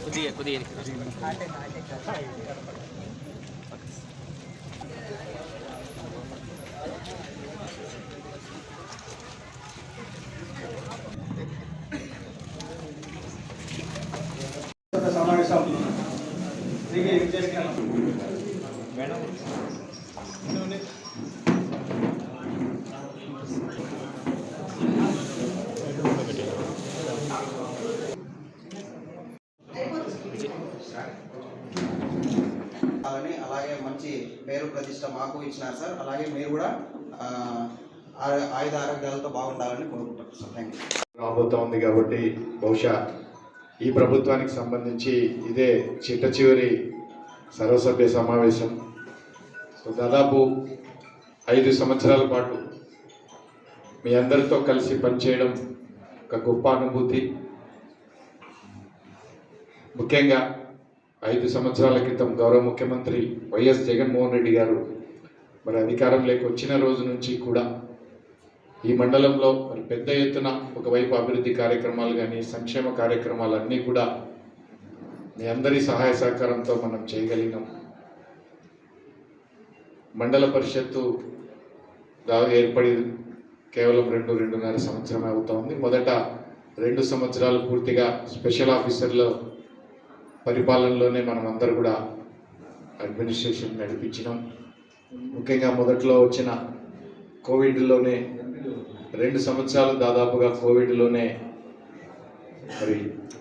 ముందుకే కొద్దిగా ఎనికి రా కొద్దిగా కొద్దిగా సమావేశం. తిరిగి చేస్తున్నాం అలానే అలాగే మంచి పేరు ప్రతిష్ట మాకు ఇచ్చినారు సార్. అలాగే మీరు కూడా ఆయుధ ఆరోగ్యాలతో బాగుండాలని కోరుకుంటాం సార్. థ్యాంక్ యూ రాబోతా ఉంది కాబట్టి బహుశా ఈ ప్రభుత్వానికి సంబంధించి ఇదే చిట్ట చివరి సర్వసభ్య సమావేశం. సో దాదాపు ఐదు సంవత్సరాల పాటు మీ అందరితో కలిసి పనిచేయడం ఒక గొప్ప అనుభూతి. ముఖ్యంగా ఐదు సంవత్సరాల క్రితం గౌరవ ముఖ్యమంత్రి వైఎస్ జగన్మోహన్ రెడ్డి గారు మరి అధికారంలోకి వచ్చిన రోజు నుంచి కూడా ఈ మండలంలో మరి పెద్ద ఎత్తున ఒకవైపు అభివృద్ధి కార్యక్రమాలు కానీ సంక్షేమ కార్యక్రమాలు అన్నీ కూడా మీ అందరి సహాయ సహకారంతో మనం చేయగలిగినాం. మండల పరిషత్తు దాదాపు ఏర్పడి కేవలం రెండు రెండున్నర సంవత్సరం అవుతా ఉంది. మొదట రెండు సంవత్సరాలు పూర్తిగా స్పెషల్ ఆఫీసర్లో పరిపాలనలోనే మనం అందరూ కూడా అడ్మినిస్ట్రేషన్ నడిపించినాం. ముఖ్యంగా మొదట్లో వచ్చిన కోవిడ్లోనే రెండు సంవత్సరాలు దాదాపుగా కోవిడ్లోనే మరి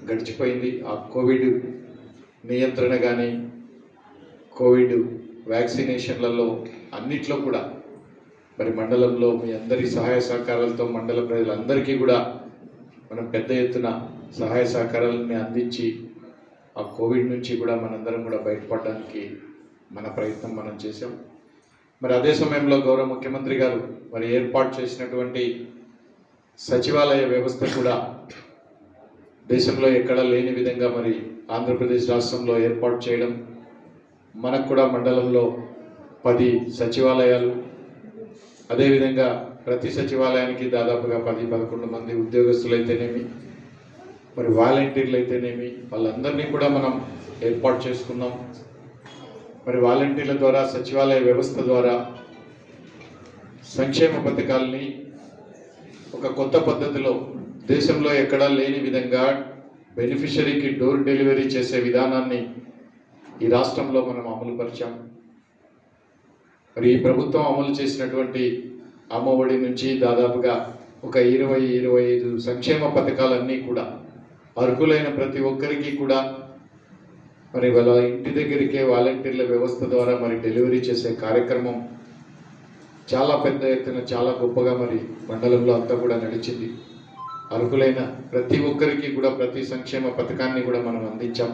గడిచిపోయింది. ఆ కోవిడ్ నియంత్రణ కానీ కోవిడ్ వ్యాక్సినేషన్లలో అన్నిట్లో కూడా మరి మండలంలో మీ అందరి సహాయ సహకారాలతో మండల ప్రజలందరికీ కూడా మనం పెద్ద ఎత్తున సహాయ సహకారాలని అందించి ఆ కోవిడ్ నుంచి కూడా మనందరం కూడా బయటపడడానికి మన ప్రయత్నం మనం చేసాం మరి అదే సమయంలో గౌరవ ముఖ్యమంత్రి గారు మరి ఏర్పాటు చేసినటువంటి సచివాలయ వ్యవస్థ కూడా దేశంలో ఎక్కడా లేని విధంగా మరి ఆంధ్రప్రదేశ్ రాష్ట్రంలో ఏర్పాటు చేయడం మనకు కూడా మండలంలో పది సచివాలయాలు అదేవిధంగా ప్రతి సచివాలయానికి దాదాపుగా పది పదకొండు మంది ఉద్యోగస్తులైతేనేమి మరి వాలంటీర్లు అయితేనేమి? వాళ్ళందరినీ కూడా మనం ఏర్పాటు చేసుకున్నాం మరి వాలంటీర్ల ద్వారా సచివాలయ వ్యవస్థ ద్వారా సంక్షేమ పథకాలని ఒక కొత్త పద్ధతిలో దేశంలో ఎక్కడా లేని విధంగా బెనిఫిషరీకి డోర్ డెలివరీ చేసే విధానాన్ని ఈ రాష్ట్రంలో మనం అమలు పరిచాం మరి ఈ ప్రభుత్వం అమలు చేసినటువంటి అమ్మఒడి నుంచి దాదాపుగా ఒక ఇరవై ఇరవై ఐదు సంక్షేమ పథకాలన్నీ కూడా అర్హులైన ప్రతి ఒక్కరికి కూడా మరి వాళ్ళ ఇంటి దగ్గరికే వాలంటీర్ల వ్యవస్థ ద్వారా మరి డెలివరీ చేసే కార్యక్రమం చాలా పెద్ద ఎత్తున చాలా గొప్పగా మరి మండలంలో అంతా కూడా నడిచింది. అర్హులైన ప్రతి ఒక్కరికి కూడా ప్రతి సంక్షేమ పథకాన్ని కూడా మనం అందించాం.